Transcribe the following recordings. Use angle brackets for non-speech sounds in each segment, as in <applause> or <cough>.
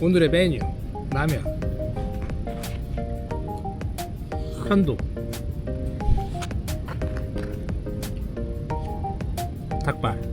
오늘의 메뉴 라면. 편도. 닭발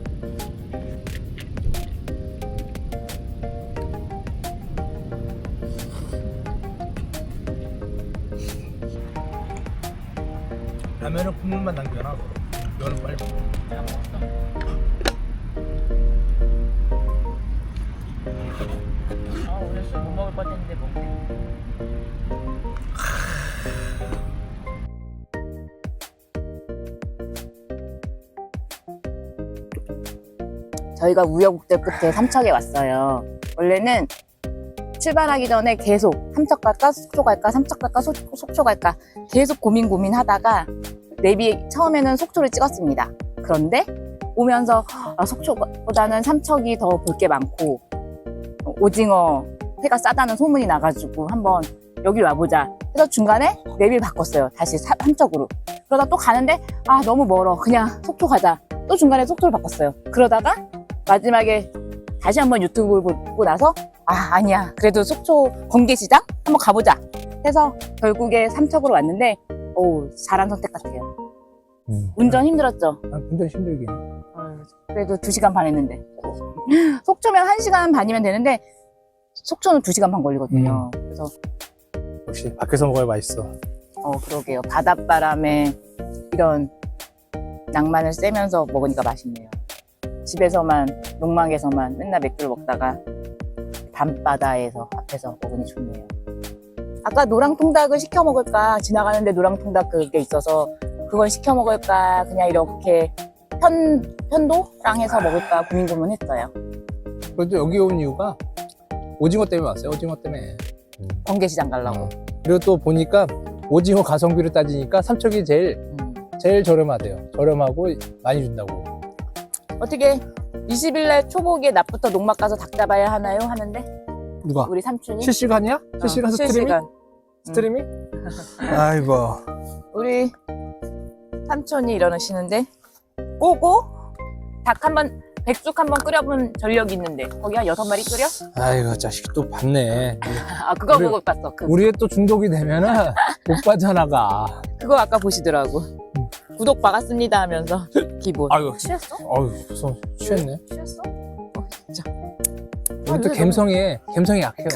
저희가 우여곡절 끝에 삼척에 왔어요. 원래는 출발하기 전에 계속 삼척 갈까 속초 갈까 삼척 갈까 속, 속초 갈까 계속 고민 고민하다가 내비 처음에는 속초를 찍었습니다. 그런데 오면서 아, 속초보다는 삼척이 더 볼 게 많고 오징어 회가 싸다는 소문이 나가지고 한번 여길 와보자 해서 중간에 내비를 바꿨어요. 다시 사- 삼척으로. 그러다 또 가는데 아 너무 멀어. 그냥 속초 가자. 또 중간에 속초를 바꿨어요. 그러다가 마지막에 다시 한번 유튜브를 보고 나서 아 아니야 그래도 속초 번개시장 한번 가보자 해서 결국에 삼척으로 왔는데 오 잘한 선택 같아요 운전 힘들었죠 아, 운전 힘들긴 해. 그래도 2시간 반 했는데. <gasps> 속초면 1시간 반이면 되는데, 속초는 2시간 반 걸리거든요. 그래서, 역시 밖에서 먹어야 맛있어 어, 그러게요. 바닷바람에 이런 낭만을 쐬면서 먹으니까 맛있네요. 집에서만, 농막에서만 맨날 맥주를 먹다가 밤바다에서 앞에서 먹으니 좋네요. 아까 노랑통닭을 시켜 먹을까, 지나가는데 노랑통닭 그게 있어서 그걸 시켜 먹을까, 그냥 이렇게 편, 편도랑 해서 먹을까 고민 고민했어요. 그래도 여기 온 이유가 오징어 때문에 왔어요 오징어 때문에 번개시장 가려고. 어. 그리고 또 보니까 오징어 가성비로 따지니까 삼척이 제일 음. 제일 저렴하대요 저렴하고 많이 준다고 어떻게 20일날 초복에 낮부터 농막 가서 닭 잡아야 하나요? 하는데? 누가? 우리 삼촌이? 실시간이야? 어, 실시간 스트리밍? 실시간. 스트리밍? <laughs> 아이고. 우리 삼촌이 이러시는데 꼬고 닭 한번 백숙 한번 끓여본 전력이 있는데 거기 한 여섯 마리 끓여? 아이고 자식이 또 봤네. <laughs> 아 그거 우리- 보고 봤어. 그, 우리의 또 중독이 되면은 <laughs> 못 빠져나가. 그거 아까 보시더라고. 구독 박았습니다 하면서 기본. 아이고 취했어? 아유 무서워 취했네 취했어? 어 진짜. 우리 또왜 감성이 감성이 약해요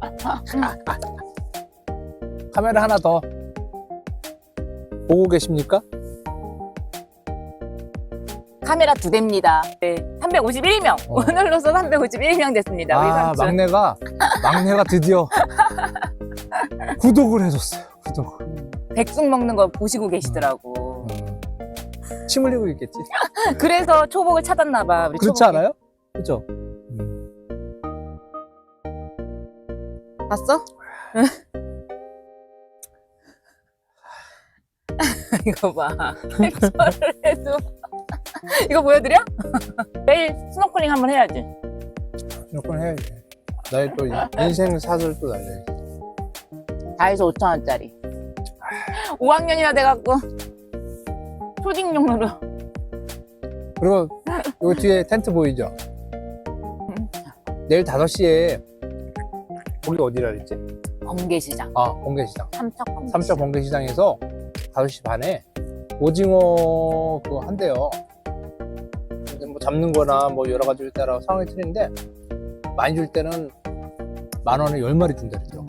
<laughs> 카메라 하나 더 보고 계십니까? 카메라 두 대입니다. 네, 351명. 어. 오늘로서 351명 됐습니다. 우리 아 삼촌. 막내가 막내가 드디어 <laughs> 구독을 해줬어요 구독 백숙 먹는 거 보시고 계시더라고. 음. 침 흘리고 있겠지 <laughs> 그래서 초복을 찾았나 봐. 우리 그렇지 초복이. 않아요? 그죠? 음. 봤어? <laughs> 이거 봐. 해도. <laughs> 이거 보여드려? 내일 스노클링 한번 해야지. 무조건 해야지 나의 또 인생 사슬 또 날려야지 다해서 5천 원짜리. 5학년이나 돼갖고 초딩용으로. 그리고 여기 뒤에 텐트 보이죠? 내일 5시에 거기 어디라 그랬지? 번개시장. 아 번개시장 삼척 번개시장. 삼척 번개시장에서 5시 반에 오징어 그거 한대요 뭐 잡는 거나 뭐 여러 가지에 따라 상황이 틀린데 많이 줄 때는 만 원에 10마리 준다 그랬죠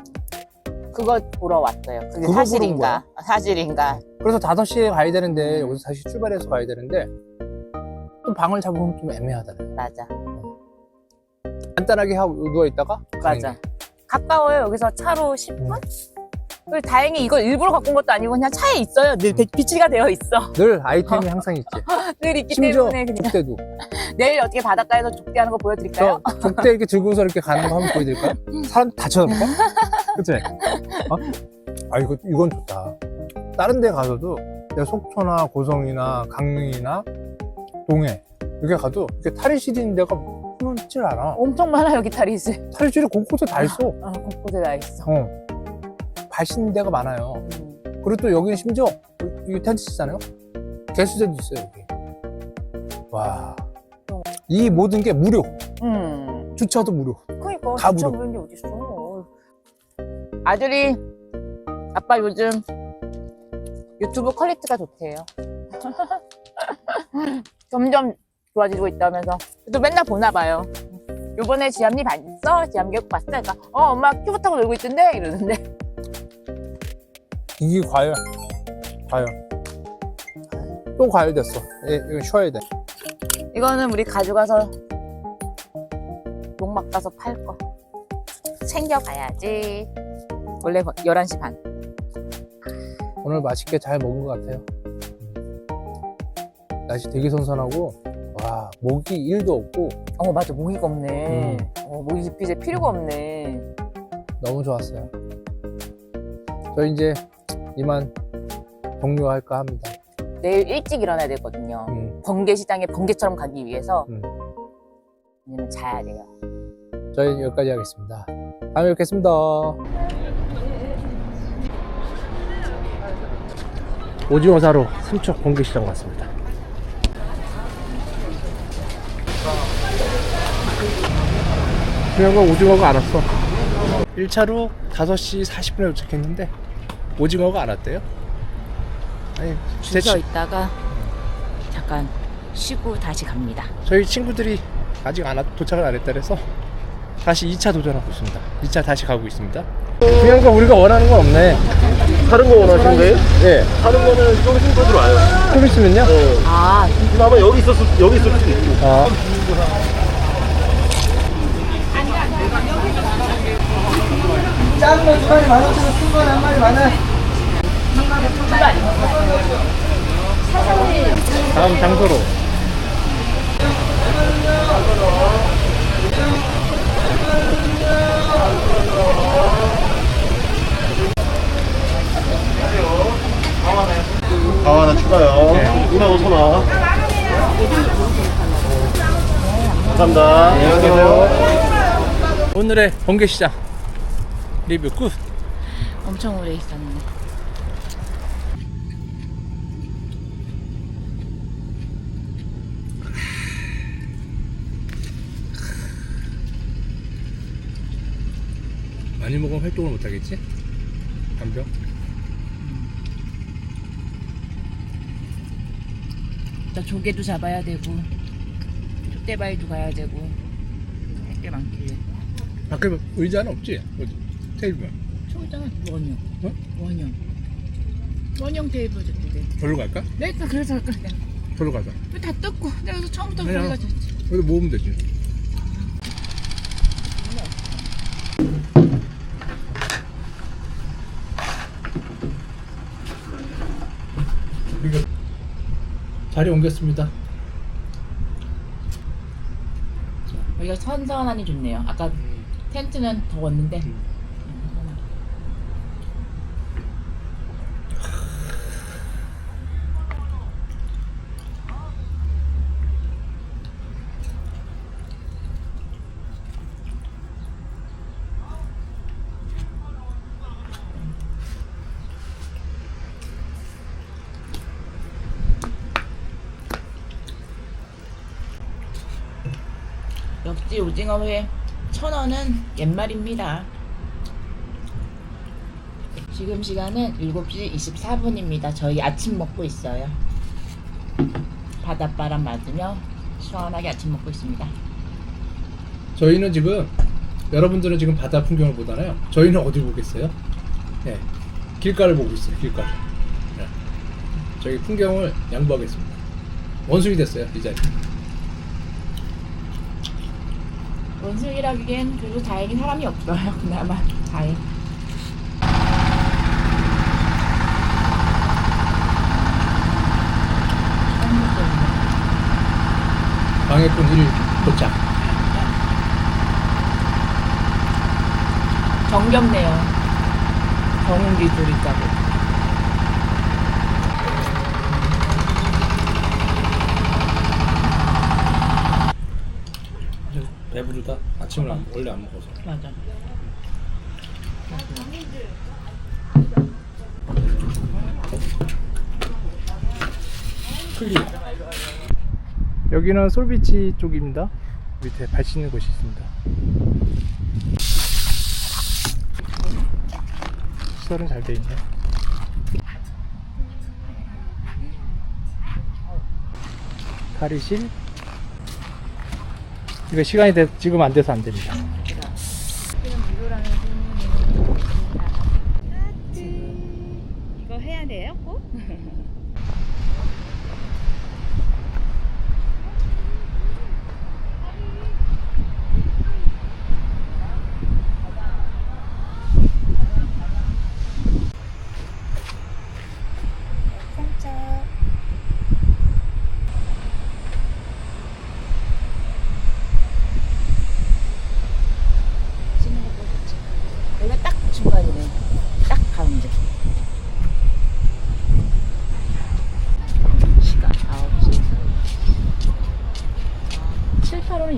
그거 보러 왔어요. 그게 그거 보러 온 사실인가? 사실인가? 그래서 5시에 가야 되는데 여기서 다시 출발해서 가야 되는데 또 방을 잡으면 좀 애매하잖아요 맞아. 간단하게 하고 누워 있다가 맞아. 게. 가까워요. 여기서 차로 10분? 그리고 다행히 이걸 일부러 갖고 온 것도 아니고 그냥 차에 있어요. 늘 비- 비치가 되어 있어. 늘 아이템이 <laughs> 항상 있지 늘 있기 심지어 때문에 그냥 족대도 내일 어떻게 바닷가에서 족대하는 거 보여드릴까요? 저 족대 이렇게 들고서 이렇게 가는 거 한번 보여드릴까요? <laughs> 사람 다 쳐다볼까? 그치? 어? 아 이거 이건 좋다 다른 데 가서도 내가 속초나 고성이나 강릉이나 동해 이렇게 가도 이렇게 탈의실이 있는 데가 흔치 않아 엄청 많아 여기 탈의실. 탈의실이 곳곳에 다 있어 어, 곳곳에 다 있어. 어. 발신 데가 많아요 음. 그리고 또 여기는 심지어 이게 텐트시잖아요 개수대도 있어요 여기 와 이 모든 게 무료. 음. 주차도 무료. 그러니까 다 진짜 물어. 그런 게 어딨어. 아들이 아빠 요즘 유튜브 퀄리티가 좋대요. <laughs> 점점 좋아지고 있다면서 또 맨날 보나 봐요. 요번에 지암리 봤어? 지암계곡 봤어? 그러니까 어 엄마 큐브 타고 놀고 있던데 이러는데 이게 과열. 과열. 또 과열됐어. 예, 이거 쉬어야 돼. 이거는 우리 가져가서 농막 가서 팔 거. 챙겨가야지. 원래 11시 반. 오늘 맛있게 잘 먹은 것 같아요. 날씨 되게 선선하고, 와, 모기 1도 없고, 어 맞아 모기가 없네. 음. 어, 모기 집이제 필요가 없네. 너무 좋았어요. 저 이제 이만 종료할까 합니다. 내일 일찍 일어나야 되거든요. 음, 번개 시장에 번개처럼 가기 위해서 음. 왜냐면 자야 돼요. 저희 여기까지 하겠습니다. 다음에 뵙겠습니다. 오징어 사러 삼척 번개시장 왔습니다. 중요한 건 오징어가 안 왔어. 1차로 5시 40분에 도착했는데 오징어가 안 왔대요. 아니, 제줄서 치- 있다가 잠깐 쉬고 다시 갑니다. 저희 친구들이 아직 안 왔- 도착을 안 했다 그래서 다시 2차 도전하고 있습니다. 2차 다시 가고 있습니다. 중요한 건 우리가 원하는 건 없네. 다른 거 원하시는 거예요? 예. 다른 거는 좀더 들어와요. 좀 있으면요? 어. 아 지금 아마 여기 있었을, 여기 있을 수도 있고. 아. 작은 거두 마리 만 오천 원, 큰 거는 한 마리 만 원. 다음 장소로. 아, 하나 추가요. 네. 2만 5천 원. 감사합니다. 안녕히 계세요. 오늘의 번개시장 리뷰 끝. 엄청 오래 있었네. 많이 먹으면 활동을 못 하겠지? 나 조개도 잡아야 되고 족대바위도 가야 되고 할 게 많길래. 밖에 의자는 없지? 어디? 테이블. 저기잖아 원형. 어? 원형. 원형 테이블 저쪽에. 저로 갈까? 내가 그래서 내가 저로 가자. 다 뜯고 내가 그래서 처음부터. 거기가 좋지. 여기 모으면 되지. 우리가 자리 옮겼습니다. 여기가 선선하니 좋네요. 아까 텐트는 더웠는데. 역시 오징어회 천 원은 옛말입니다. 지금 시간은 7시 24분입니다. 저희 아침 먹고 있어요. 바닷바람 맞으며 시원하게 아침 먹고 있습니다. 저희는 지금 여러분들은 지금 바다 풍경을 보잖아요. 저희는 어디 보겠어요? 네, 길가를 보고 있어요. 길가. 네. 저희 풍경을 양보하겠습니다. 원숭이 됐어요 이 자리. 원숭이라기엔 그래도 다행히 사람이 없어요. <laughs> 그나마 다행. 방해꾼 1 도착. 정겹네요. 정은기 둘 있다고. 배부르다. 아침을 안, 원래 안 먹어서. 맞아. 클리어. 여기는 솔비치 쪽입니다. 밑에 발 씻는 곳이 있습니다. 시설은 잘 돼 있네. 탈의실. 이거 시간이 돼, 지금 안 돼서 안 됩니다. 이거 해야 돼요? 꼭? 여기가 딱 중간이네. 딱 가운데. 시간 9시.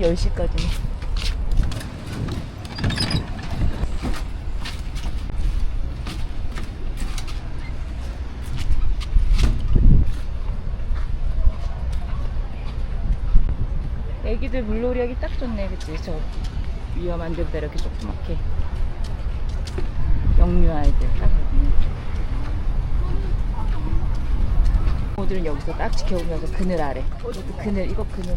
7, 8호는 10시까지네. 애기들 물놀이 하기 딱 좋네, 그치? 저 위험한 데다 이렇게 조그맣게. 영유 아이들 딱 여기는. 모들은 여기서 딱 지켜보면서 그늘 아래. 이것도 그늘, 이거 그늘.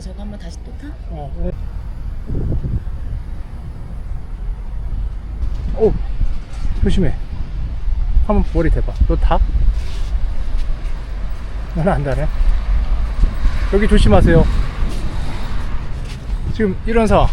나 저거 한번 다시 또 타? 어, 오, 조심해. 한번 머리 대봐. 너 다? 나는 안 다네. 여기 조심하세요. 지금 이런 상황.